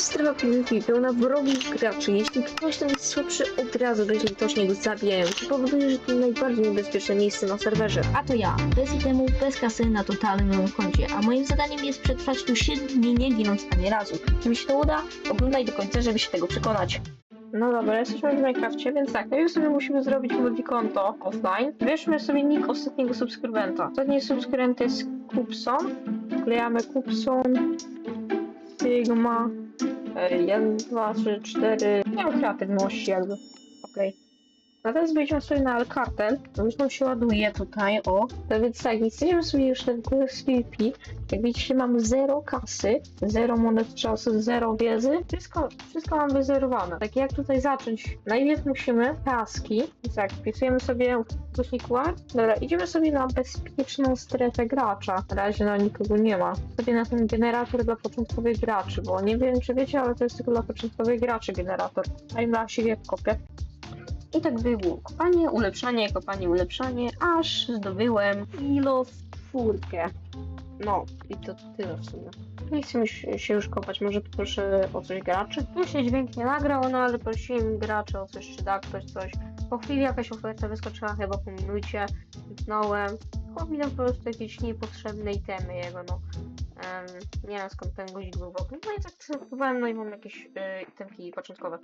jest strefa PvP pełna wrogich graczy. Jeśli ktoś tam jest słabszy, od razu bezlitośnie go zabijają. To powoduje, że to najbardziej niebezpieczne miejsce na serwerze. A to ja, bez itemu, bez kasy na totalnym koncie, a moim zadaniem jest przetrwać tu 7 dni nie ginąc ani razu. Czy mi się to uda? Oglądaj do końca, żeby się tego przekonać. No dobra, jesteśmy w Minecrafcie, więc tak, najpierw sobie musimy zrobić multikonto offline. Wybierzmy sobie nick ostatniego subskrybenta. Ostatni subskrybent jest Kupson. Wklejamy Kupson, Sigma, 1, 2, 3, 4. Nie mam kreatywności jakby. Okej. A teraz wejdziemy sobie na Alcartel. To już się ładuje tutaj, o. No więc tak, instalujemy sobie już ten kurs PvP. Jak widzicie, mamy zero kasy, zero monet czasu, zero wiedzy. Wszystko, wszystko mam wyzerowane. Tak jak tutaj zacząć? Najpierw musimy taski. Tak, wpisujemy sobie ward. Dobra, idziemy sobie na bezpieczną strefę gracza. Na razie na nikogo nie ma. Sobie na ten generator dla początkowych graczy, bo nie wiem czy wiecie, ale to jest tylko dla początkowych graczy generator. Timelapse jak kopię. I tak było. Kopanie, ulepszanie, kopanie, ulepszanie, aż zdobyłem kilo czwórkę. No, i to tyle w sumie. Nie chcę mi się już kopać, może proszę o coś graczy. Tu się dźwięk nie nagrał, no ale prosiłem graczy o coś, czy da ktoś coś. Po chwili jakaś oferta wyskoczyła chyba po minucie, kliknąłem. Chłopinam po prostu jakieś niepotrzebne itemy jego, no. Em, nie wiem skąd ten guzik był w ogóle. No i tak zaakceptowałem, no i mam jakieś y, itemki początkowe.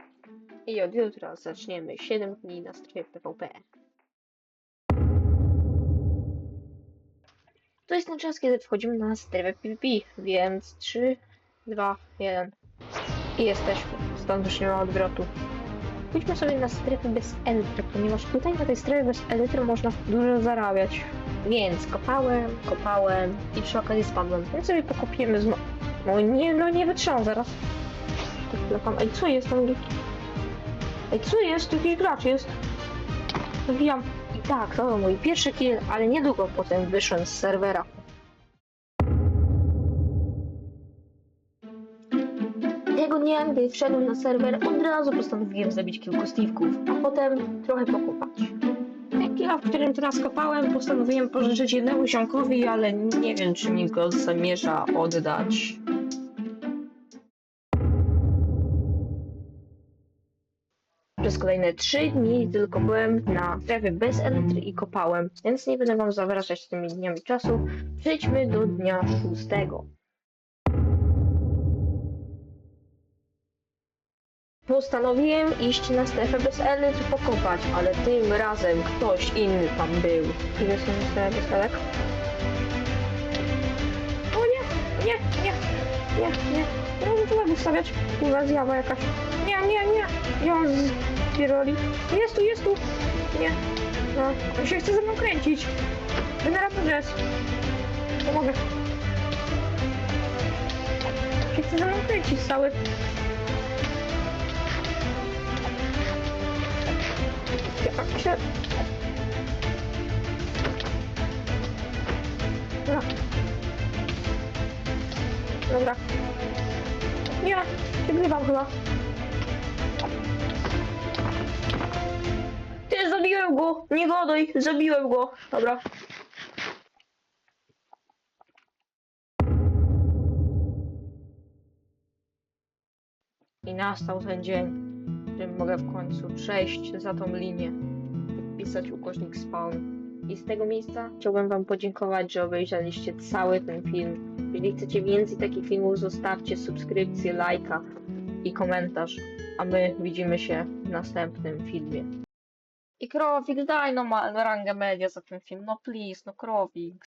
I od jutra zaczniemy 7 dni na strefie PvP. To jest ten czas, kiedy wchodzimy na strefę PvP, więc 3, 2, 1 i jesteśmy. Stąd już nie ma odwrotu. Pójdźmy sobie na strefę bez elitry, ponieważ tutaj na tej strefie bez elitry można dużo zarabiać. Więc kopałem, kopałem i przy okazji spadłem. Więc sobie pokopiemy znowu. No nie, no nie wytrzymam zaraz. Wlepam. Ej, co jest tam? Ej, co jest? Tu jakiś gracz jest. Wbijam. I tak, to był mój pierwszy kill, ale niedługo potem wyszłem z serwera. Tego dnia, gdy wszedłem na serwer, od razu postanowiłem zabić kilku Steve'ków, a potem trochę pokopać. Killa, w którym teraz kopałem, postanowiłem pożyczyć jednemu ziomkowi, ale nie wiem, czy mi go zamierza oddać. Przez kolejne 3 dni tylko byłem na strefie bez elektry i kopałem, więc nie będę wam zawracać tymi dniami czasu. Przejdźmy do dnia szóstego. Postanowiłem iść na strefę bez elektry pokopać, ale tym razem ktoś inny tam był. Ile są na strefę bez elek? O nie, nie, nie, nie, nie. Mogę tu wystawiać. Kurwa zjawa jakaś. Nie, nie, nie. Ja z Piroli. Jest tu, jest tu. Nie. No, on się chce ze mną kręcić. Generator jest. Pomogę. Się chce ze mną kręcić cały. Się... No. Dobra. Nie, przegrywam chyba. Ty, zabiłem go! Nie godoj, zabiłem go. Dobra. I nastał ten dzień, którym mogę w końcu przejść za tą linię i wpisać ukośnik spawn. I z tego miejsca chciałbym Wam podziękować, że obejrzeliście cały ten film. Jeżeli chcecie więcej takich filmów, zostawcie subskrypcję, lajka i komentarz, a my widzimy się w następnym filmie. I Krowik, daj no ma rangę media za ten film, no please, no Krowik.